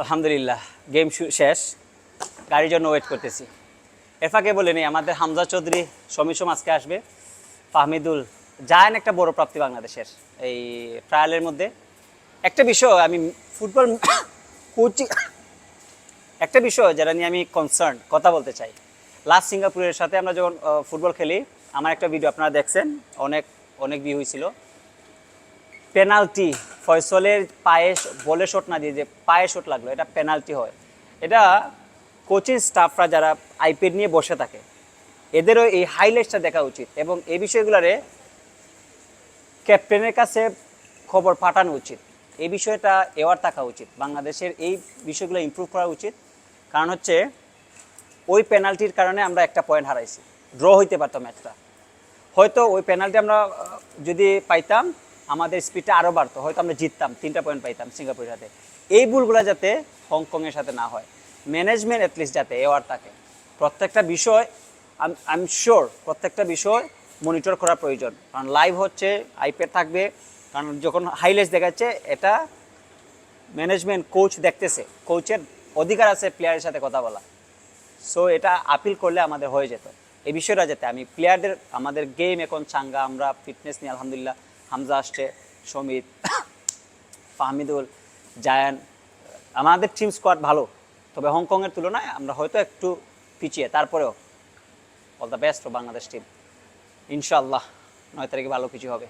আলহামদুলিল্লাহ গেম শেষ। গাড়ির জন্য ওয়েট করতেছি। এর ফাঁকে বলে নিই, আমাদের হামজা চৌধুরী সমিশম আজকে আসবে। ফাহমিদুল জায়ান একটা বড় প্রাপ্তি বাংলাদেশের, এই ট্রায়ালের মধ্যে। একটা বিষয়, আমি ফুটবল কোচিং একটা বিষয় যেটা নিয়ে আমি কনসার্ন কথা বলতে চাই। লাস্ট সিঙ্গাপুরের সাথে আমরা যখন ফুটবল খেলি, আমার একটা ভিডিও আপনারা দেখছেন, অনেক অনেক ভিউ হয়েছিল। পেনাল্টি ফয়সলের পায়ে বলে শট না দিয়ে যে পায়ে শট লাগল, এটা পেনাল্টি হয়। এটা কোচিং স্টাফরা যারা আইপিএল নিয়ে বসে থাকে, এদেরও এই হাইলাইটসটা দেখা উচিত এবং এই বিষয়গুলোরে ক্যাপ্টেনের কাছে খবর পাঠানো উচিত। এই বিষয়টা এওয়ার থাকা উচিত। বাংলাদেশের এই বিষয়গুলো ইমপ্রুভ করা উচিত। কারণ হচ্ছে, ওই পেনাল্টির কারণে আমরা একটা পয়েন্ট হারাইছি। ড্র হইতে পারতো ম্যাচটা হয়তো ওই পেনাল্টি আমরা যদি পাইতাম আমাদের স্পিডটা আরও বাড়তো। হয়তো আমরা জিততাম, তিনটা পয়েন্ট পাইতাম সিঙ্গাপুরের সাথে এই ভুলগুলো যাতে হংকংয়ের সাথে না হয়। ম্যানেজমেন্ট অ্যাটলিস্ট যাতে এওয়ার থাকে। প্রত্যেকটা বিষয় আই এম শিওর প্রত্যেকটা বিষয় মনিটর করা প্রয়োজন। কারণ লাইভ হচ্ছে আইপ্যাড থাকবে, কারণ যখন হাইলাইটস দেখাচ্ছে, এটা ম্যানেজমেন্ট কোচ দেখতেছে। কোচের অধিকার আছে প্লেয়ারের সাথে কথা বলা। সো এটা আপিল করলে আমাদের হয়ে যেত। এই বিষয়টা যাতে আমি প্লেয়ারদের আমাদের গেম এখন চাঙ্গা, আমরা ফিটনেস নিয়ে আলহামদুলিল্লাহ হামজা আসছে সমিত ফাহমিদুল, জায়ান। আমাদের টিম স্কোয়াড ভালো, তবে হংকংয়ের তুলনায় আমরা হয়তো একটু পিছিয়ে, তারপরেও all the best Bangladesh team ইনশাল্লাহ নয় তারিখে ভালো কিছু হবে।